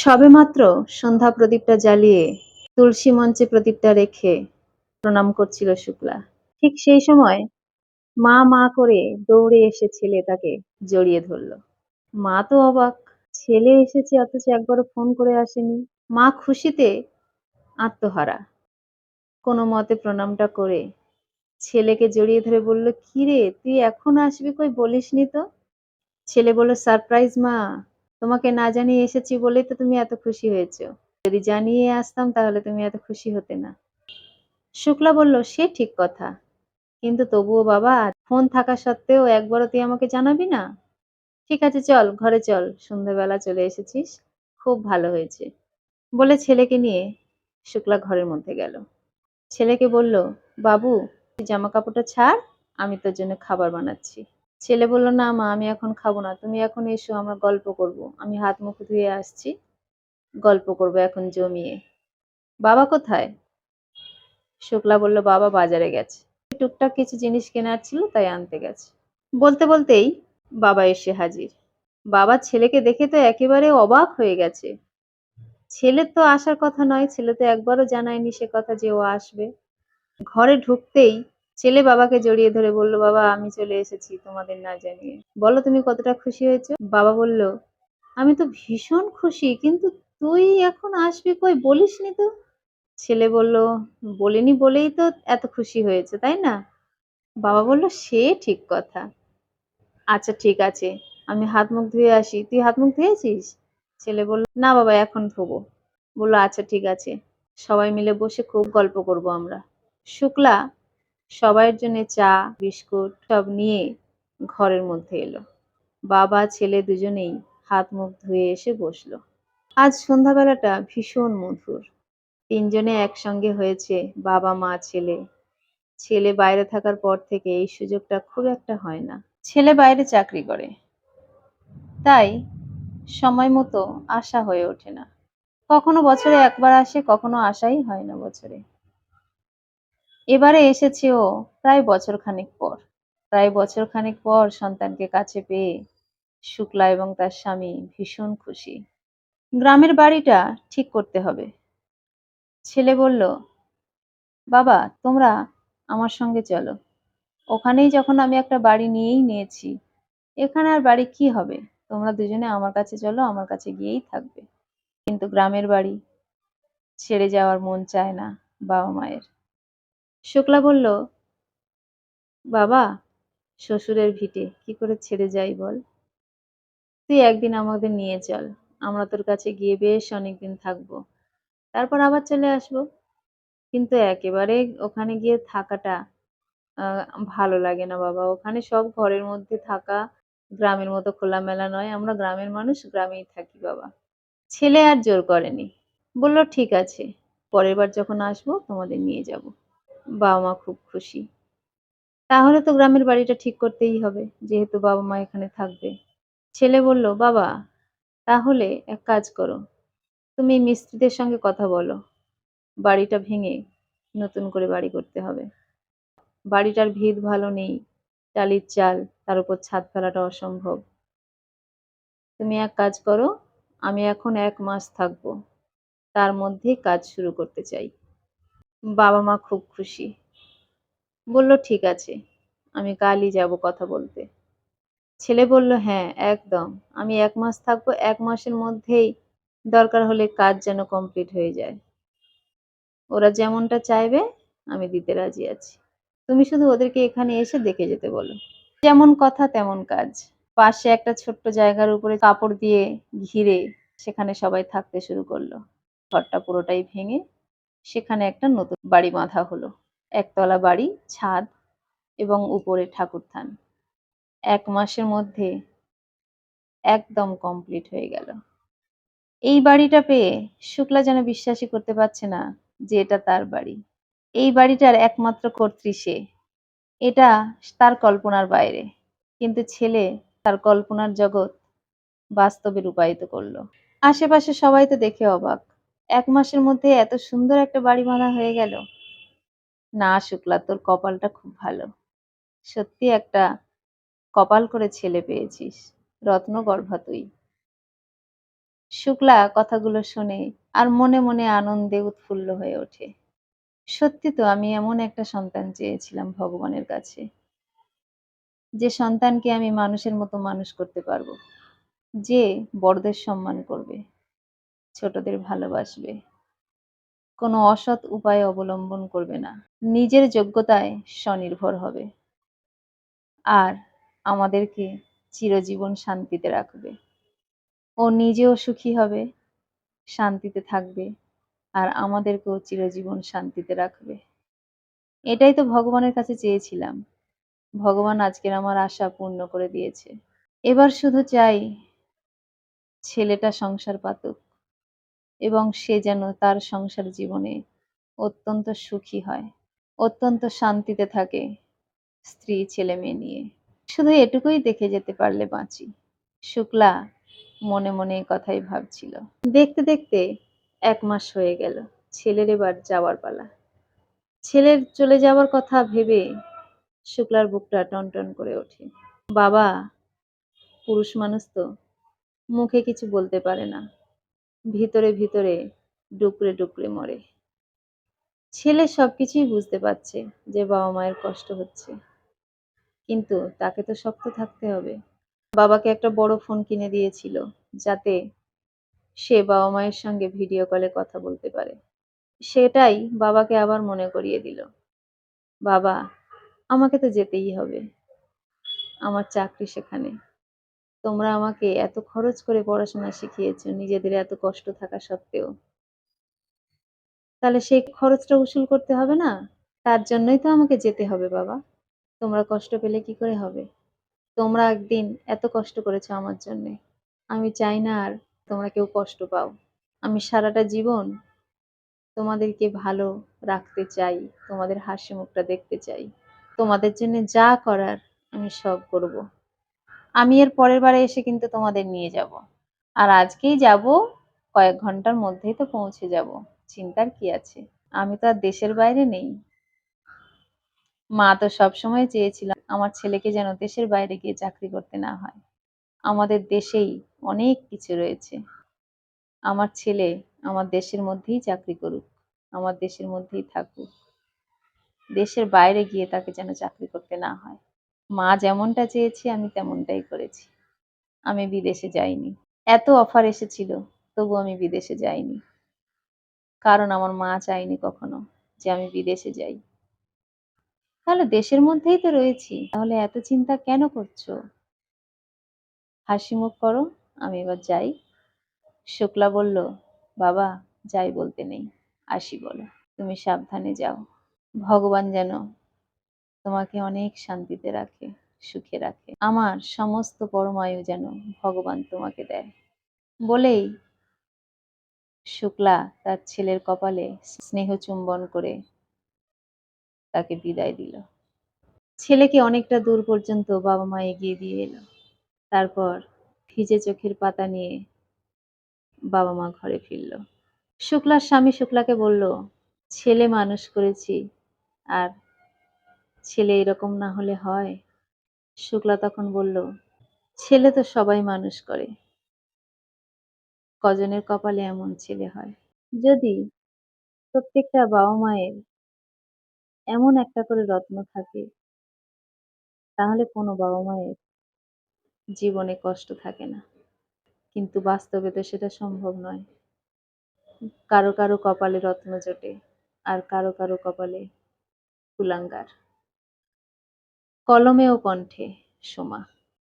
সবেমাত্র সন্ধ্যা প্রদীপটা জ্বালিয়ে তুলসী মঞ্চে প্রদীপটা রেখে প্রণাম করছিল শুক্লা। ঠিক সেই সময় মা মা করে দৌড়ে এসে ছেলে তাকে জড়িয়ে ধরল। মা তো অবাক, ছেলে এসেছে অথচ একবারও ফোন করে আসেনি। মা খুশিতে আত্মহারা। কোনো মতে প্রণামটা করে ছেলেকে জড়িয়ে ধরে বলল, কিরে, তুই এখন আসবি কই বলিসনি তো? ছেলে বলল, সারপ্রাইজ মা তোমাকে না জানিয়ে এসেছি বলেই তো তুমি এত খুশি হয়েছো। যদি জানিয়ে আসতাম তাহলে তুমি এত খুশি হতে না। শুক্লা বলল, সে ঠিক কথা। কিন্তু তবুও বাবা, ফোন থাকা সত্ত্বেও একবারও তুই আমাকে জানাবি না? ঠিক আছে, চল, ঘরে চল, সন্ধ্যাবেলা চলে এসেছিস। খুব ভালো হয়েছে। বলে ছেলেকে নিয়ে শুক্লা ঘরের মধ্যে গেল। ছেলেকে বলল, বাবু জামা কাপড়টা ছাড়, আমি তোর জন্য খাবার বানাচ্ছি। ছেলে বলল, না মা, আমি এখন খাব না। তুমি এখন এসো, আমরা গল্প করব। আমি হাত মুখ ধুয়ে আসছি, গল্প করব এখন জমিয়ে। বাবা কোথায়? শুক্লা বলল, বাবা বাজারে গেছে। টুকটাক কিছু জিনিস কেনার ছিল, তাই আনতে গেছে। বলতে বলতেই বাবা এসে হাজির। বাবা ছেলেকে দেখে তো একেবারে অবাক হয়ে গেছে। ছেলের তো আসার কথা নয়, ছেলে তো একবারও জানায়নি সে কথা যে ও আসবে। ঘরে ঢুকতেই ছেলে বাবাকে জড়িয়ে ধরে বলল, বাবা, আমি চলে এসেছি তোমাদের না জানিয়ে। বলো তুমি কতটা খুশি হয়েছো? বাবা বলল, আমি তো ভীষণ খুশি, কিন্তু তুই এখন আসবি কই বলিসনি তো? ছেলে বলল, বলিনি বলেই তো এত খুশি হয়েছে, তাই না? বাবা বলল, সে ঠিক কথা। আচ্ছা ঠিক আছে, আমি হাত মুখ ধুয়ে আসি। তুই হাত মুখ ধুয়েছিস? ছেলে বলল, না বাবা, এখন ধোবো। বলল আচ্ছা ঠিক আছে। সবাই মিলে বসে খুব গল্প করব আমরা। শুক্লা সবাইয়ের জন্য চা, বিস্কুট সব নিয়ে ঘরের মধ্যে এলো। বাবা, ছেলে দুজনেই হাত মুখ ধুয়ে এসে বসল। আজ সন্ধ্যাবেলাটা ভীষণ মধুর। তিনজনে একসঙ্গে হয়েছে বাবা, মা, ছেলে। ছেলে বাইরে থাকার পর থেকে এই সুযোগটা খুব একটা হয় না। ছেলে বাইরে চাকরি করে। তাই সময় মতো আসা হয়ে ওঠে না। কখনো বছরে একবার আসে, কখনো আসাই হয় না বছরে। এবারে এসেছে ও, প্রায় বছর খানেক পর। প্রায় বছর খানেক পর সন্তানকে কাছে পেয়ে শুক্লা এবং তার স্বামী ভীষণ খুশি। গ্রামের বাড়িটা ঠিক করতে হবে। ছেলে বলল, বাবা, তোমরা আমার সঙ্গে চলো। ওখানেই যখন আমি একটা বাড়ি নিয়েই নিয়েছি, এখানে আর বাড়ি কি হবে? তোমরা দুজনে আমার কাছে চলো, আমার কাছে গিয়েই থাকবে। কিন্তু গ্রামের বাড়ি ছেড়ে যাওয়ার মন চায় না বাবা মায়ের শুক্লা বলল, বাবা, শ্বশুরের ভিটে, কি করে ছেড়ে যাই বল? তুই একদিন আমাদের নিয়ে চল, আমরা তোর কাছে গিয়ে বেশ অনেকদিন থাকব। তারপর আবার চলে আসব। কিন্তু একেবারে ওখানে গিয়ে থাকাটা ভালো লাগে না বাবা। ওখানে সব ঘরের মধ্যে থাকা গ্রামের মতো খোলামেলা নয়। আমরা গ্রামের মানুষ, গ্রামেই থাকি বাবা। ছেলে আর জোর করেনি। বলল, ঠিক আছে, পরের বার যখন আসব, তোমাদের নিয়ে যাব। বাবা মা খুব খুশি। তাহলে তো গ্রামের বাড়িটা ঠিক করতেই হবে, যেহেতু বাবা মা এখানে থাকবে। ছেলে বলল, বাবা, তাহলে এক কাজ করো। তুমি মিস্ত্রিদের সঙ্গে কথা বলো। বাড়িটা ভেঙে নতুন করে বাড়ি করতে হবে। বাড়িটার ভিত ভালো নেই, টালির চাল, তার উপর ছাদ ফেলাটা অসম্ভব। তুমি এক কাজ করো, আমি এখন এক মাস থাকব। তার মধ্যেই কাজ শুরু করতে চাই। বাবা মা খুব খুশি। বলল, ঠিক আছে, আমি কালই যাব কথা বলতে। ছেলে বলল হ্যাঁ একদম। আমি এক মাস থাকব, এক মাসের মধ্যেই দরকার হলে কাজ যেন কমপ্লিট হয়ে যায়। ওরা যেমনটা চাইবে, আমি দিতে রাজি আছি। তুমি শুধু ওদেরকে এখানে এসে দেখে যেতে বলো। যেমন কথা, তেমন কাজ। পাশে একটা ছোট্ট জায়গার উপরে কাপড় দিয়ে ঘিরে সেখানে সবাই থাকতে শুরু করল। ঘরটা পুরোটাই ভেঙে সেখানে একটা নতুন বাড়ি বাঁধা হলো। একতলা বাড়ি, ছাদ এবং উপরে ঠাকুর থান। এক মাসের মধ্যে একদম কমপ্লিট হয়ে গেল। এই বাড়িটা পেয়ে শুক্লা যেন বিশ্বাসই করতে পারছে না যে এটা তার বাড়ি। এই বাড়িটার একমাত্র কর্ত্রী সে। এটা তার কল্পনার বাইরে। কিন্তু ছেলে তার কল্পনার জগৎ বাস্তবে রূপায়িত করল। আশেপাশে সবাই তো দেখে অবাক। এক মাসের মধ্যে এত সুন্দর একটা বাড়ি বাঁধা হয়ে গেল। না শুক্লা, তোর কপালটা খুব ভালো। সত্যি একটা কপাল করে ছেলে পেয়েছিস রত্নগর্ভা তুই। শুক্লা কথাগুলো শুনে আর মনে মনে আনন্দে উৎফুল্ল হয়ে ওঠে। সত্যি তো, আমি এমন একটা সন্তান চেয়েছিলাম ভগবানের কাছে। যে সন্তানকে আমি মানুষের মতো মানুষ করতে পারব, যে বড়দের সম্মান করবে। ছোটদের ভালোবাসবে। কোনো অসৎ উপায় অবলম্বন করবে না। নিজের যোগ্যতায় স্বনির্ভর হবে। আর আমাদেরকে চিরজীবন শান্তিতে রাখবে। ও নিজেও সুখী হবে, শান্তিতে থাকবে, আর আমাদেরকেও চিরজীবন শান্তিতে রাখবে। এটাই তো ভগবানের কাছে চেয়েছিলাম। ভগবান আজকের আমার আশা পূর্ণ করে দিয়েছে। এবার শুধু চাই ছেলেটা সংসার পাতুক। এবং সে যেন তার সংসার জীবনে অত্যন্ত সুখী হয়, অত্যন্ত শান্তিতে থাকে স্ত্রী ছেলে মেয়ে নিয়ে। শুধু এটুকুই দেখে যেতে পারলে বাঁচি। শুক্লা মনে মনে কথাই ভাবছিল। দেখতে দেখতে এক মাস হয়ে গেল, ছেলের এবার যাওয়ার পালা। ছেলের চলে যাওয়ার কথা ভেবে শুক্লার বুকটা টনটন করে ওঠে। বাবা, পুরুষ মানুষ তো, মুখে কিছু বলতে পারে না। ভিতরে ভিতরে ডুকরে ডুকরে মরে। ছেলে সব কিছুই বুঝতে পারছে যে বাবা মায়ের কষ্ট হচ্ছে। কিন্তু তাকে তো শক্ত থাকতে হবে। বাবাকে একটা বড় ফোন কিনে দিয়েছিল যাতে সে বাবা মায়ের সঙ্গে ভিডিও কলে কথা বলতে পারে। সেটাই বাবাকে আবার মনে করিয়ে দিল। বাবা, আমাকে তো যেতেই হবে। আমার চাকরি সেখানে। তোমরা আমাকে এত খরচ করে পড়াশোনা শিখিয়েছো, নিজেদের এত কষ্ট থাকা সত্ত্বেও। তাহলে সেই খরচটা উসুল করতে হবে না? তার জন্যই তো আমাকে যেতে হবে, বাবা। তোমরা কষ্ট পেলে কি করে হবে? তোমরা একদিন এত কষ্ট করেছ আমার জন্যে। আমি চাই না আর তোমরা কেউ কষ্ট পাও। আমি সারাটা জীবন তোমাদেরকে ভালো রাখতে চাই, তোমাদের হাসি মুখটা দেখতে চাই। তোমাদের জন্য যা করার আমি সব করব। আমি এর পরের বারে এসে কিন্তু তোমাদের নিয়ে যাব। আর আজকেই যাব, কয়েক ঘণ্টার মধ্যেই তো পৌঁছে যাব। চিন্তার কি আছে? আমি তো আর দেশের বাইরে নেই। মা তো সবসময় চেয়েছিল আমার ছেলেকে যেন দেশের বাইরে গিয়ে চাকরি করতে না হয়। আমাদের দেশেই অনেক কিছু রয়েছে। আমার ছেলে আমার দেশের মধ্যেই চাকরি করুক, আমার দেশের মধ্যেই থাকুক। দেশের বাইরে গিয়ে তাকে যেন চাকরি করতে না হয়। মা যেমনটা চেয়েছে, আমি তেমনটাই করেছি। আমি বিদেশে যাইনি। এত অফার এসেছিল, তবু আমি বিদেশে যাইনি। কারণ আমার মা চায়নি কখনো যে আমি বিদেশে যাই। তাহলে দেশের মধ্যেই তো রয়েছি, তাহলে এত চিন্তা কেন করছ? হাসি মুখ করো, আমি এবার যাই। শুক্লা বলল, বাবা, যাই বলতে নেই, আসি বলো। তুমি সাবধানে যাও। ভগবান যেন তোমাকে অনেক শান্তিতে রাখে, সুখে রাখে। আমার সমস্ত পরমায়ু যেন ভগবান তোমাকে দেয়। বলেই শুক্লা তার ছেলের কপালে স্নেহ চুম্বন করে তাকে বিদায় দিল। ছেলেকে অনেকটা দূর পর্যন্ত বাবা মা এগিয়ে দিয়ে এলো। তারপর ভিজে চোখের পাতা নিয়ে বাবা মা ঘরে ফিরল। শুক্লার স্বামী শুক্লাকে বলল, ছেলে মানুষ করেছি, আর ছেলে এরকম না হলে হয়? শুক্লা তখন বলল, ছেলে তো সবাই মানুষ করে। কজনের কপালে এমন ছেলে হয়? যদি প্রত্যেকটা বাবা মায়ের এমন একটা করে রত্ন থাকে, তাহলে কোনো বাবা মায়ের জীবনে কষ্ট থাকে না। কিন্তু বাস্তবে তো সেটা সম্ভব নয়। কারও কারও কপালে রত্ন জোটে, আর কারও কারও কপালে কুলাঙ্গার। কলমে ও কণ্ঠে সোমা।